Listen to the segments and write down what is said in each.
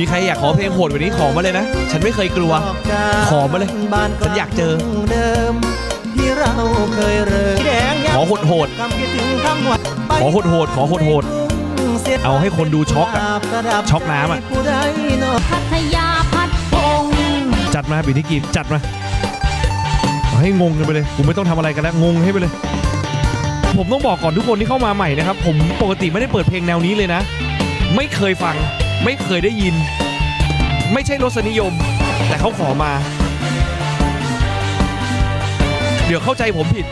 มีใครอยากขอเพลงโหดกว่านี้ขอมาเลยนะ ฉันไม่เคยกลัว ขอมาเลย ฉันอยากเจอเดิมที่เราเคยเริ่มแดงขอโหดคำคิดถึงคำหวานขอโหดโหดๆขอโหดโหดเอาให้คนดูช็อกอะช็อกน้ำอะผู้ใดเนาะพัทยาพัดพงๆจัดมาบินิกินจัดมาเอาให้งงกันไปเลยกูไม่ต้องทำอะไรกันแล้วงงให้ไปเลยผมต้องบอกก่อนทุกคนที่เข้ามาใหม่นะครับ ผมปกติไม่ได้เปิดเพลงแนวนี้เลยนะ ไม่เคยฟัง ไม่เคยได้ยิน ไม่ใช่รสนิยม แต่เขาขอมา เดี๋ยวเข้าใจผมผิด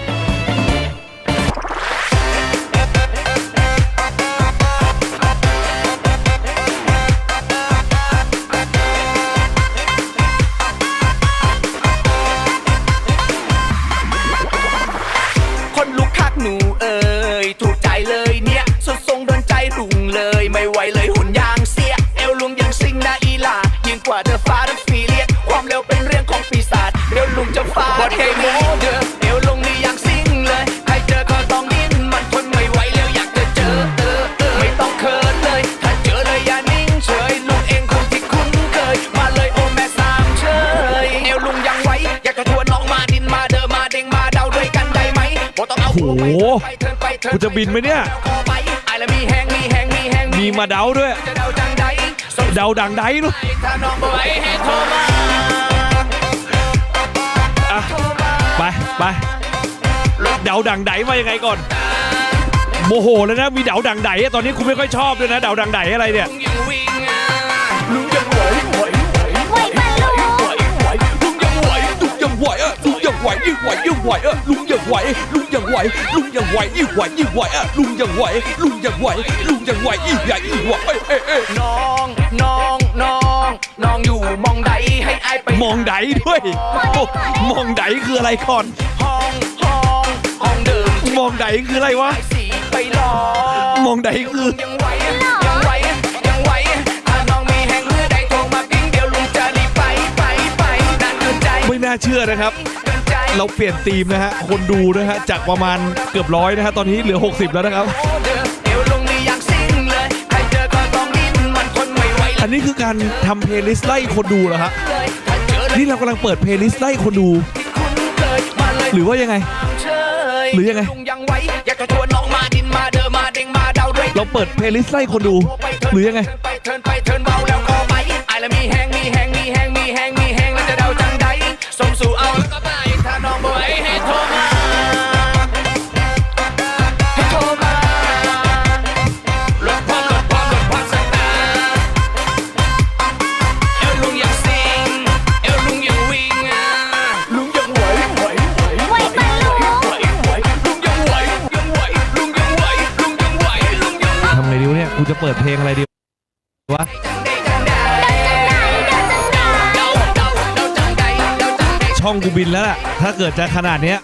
คนลุกคักหนูเอ่ยถูกใจเลยเนี่ยสุดทรงโดนใจรุงเลยไม่ไหวเลย งจะฟาดเกมโมเดอเอวลุงนี่อยังซิงเลย ใครเจอก็ต้องดิ้นมันทนไม่ไหวแล้วอยากจะเจอเออเออไม่ต้องเขินเลย ถ้าเจอเลยอย่านิ่งเฉยลุงเองคนที่คุ้นเคย มาเลยโอแม่สามเชยเอวลุงยังไหวอยากจะชวนน้องมาดินมาเดินมาเด้งมาเดาด้วยกันได้ไหมบ่ต้องเอาหัวไปโอ้โหเทินไปเทิกูจะบินไหมเนี่ยขอไปไอ้ละมีแหงมีแหงมีแหงมีมาเดาด้วย จะเดาจังใดสงสัยเดาดังไดด้วย ถ้าน้องบ่ไหวให้โทรมา เดาดังไดมายังไงก่อน โมโหแล้วนะมีเดาดังไดตอนนี้กูไม่ค่อยชอบด้วยนะ เดาดังไดอะไรเนี่ยลุงยังวิ่งอะลุงยังไหวไหวไหวไหวปะลุงไหวไหวลุงยังไหวลุงยังไหวอะลุงยังไหวยิ่งไหวยิ่งไหวอะลุงยังไหวลุงยังไหวลุงยังไหวยิ่งไหวยิ่งไหวอะลุงยังไหวลุงยังไหวลุงยังไหวยิ่งใหญ่ยิ่งไหวเอ้ยเอ้ยเอ้ยน้องน้องน้องน้องอยู่มองใดให้ไไป มองไดด้วยโอ้มองไดคืออะไรก่อนห้องห้องห้องเดิมมองไดคืออะไรวะไอ้สีไปรอมองไดคือ ยังไหวยังไหวยังไหวถ้าน้องมีแห่งมือใดโทรมาปิ้งเดี๋ยวลุงจะรีบไปไปไปนั่นคือใจไม่น่าเชื่อนะครับเกินใจเราเปลี่ยนธีมนะฮะ คนดูนะฮะ จากประมาณเกือบร้อยนะฮะ ตอนนี้เหลือ 60 แล้วนะครับ โอ้เด้อเอวลุงนี่อยากซิ่งเลยใครเจอก็ต้องดิ้นมันทนไม่ไหวอันนี้คือการทำเพลย์ลิสต์ไล่คนดูเหรอฮะ เลยถ้าเจอเลย นี่เรากำลังเปิดเพลย์ลิสต์ไล่คนดูที่คุ้นเคยมาเลยหรือว่ายังไงเชยหรือยังไงลุงยังไหวอยากจะชวนน้องมาดินมาเดินมาเด้งมาเดาด้วยเราเปิดเพลย์ลิสต์ไล่คนดู หรือยังไง จะเปิดเพลงอะไรดีวะช่องกูบินแล้วล่ะ ถ้าเกิดจะขนาดเนี้ย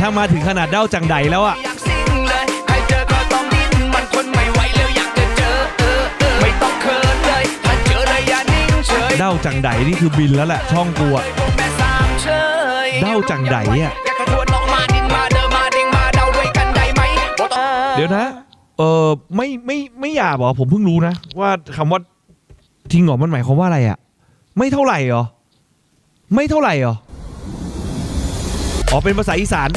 ถ้ามาถึงขนาดเด้าจังไดแล้วอะอยากซิ่งเลยใครเจอก็ต้องดิ้นมันทนไม่ไหวแล้วอยากจะเจอเออเออไม่ต้องเขินเลยถ้าเจอเลยอย่านิ่งเฉยเด้าจังไดนี่คือบินแล้วแหละช่องกูอะแม่สามเชยเด้าจังใดอะอยากจะชวนน้องมาดินมาเดินมาเด้งมาเดาด้วยกันได้ไหมบ่ต้องเดี๋ยวนะ เออไม่ไม่ไม่หยาบเหรอผมเพิ่งรู้นะ ว่าคำว่าทิ้งเหรอมันหมายความว่าอะไรอะไม่เท่าไหร่เหรอ ไม่เท่าไหร่เหรออ๋อเป็นภาษาอีสาน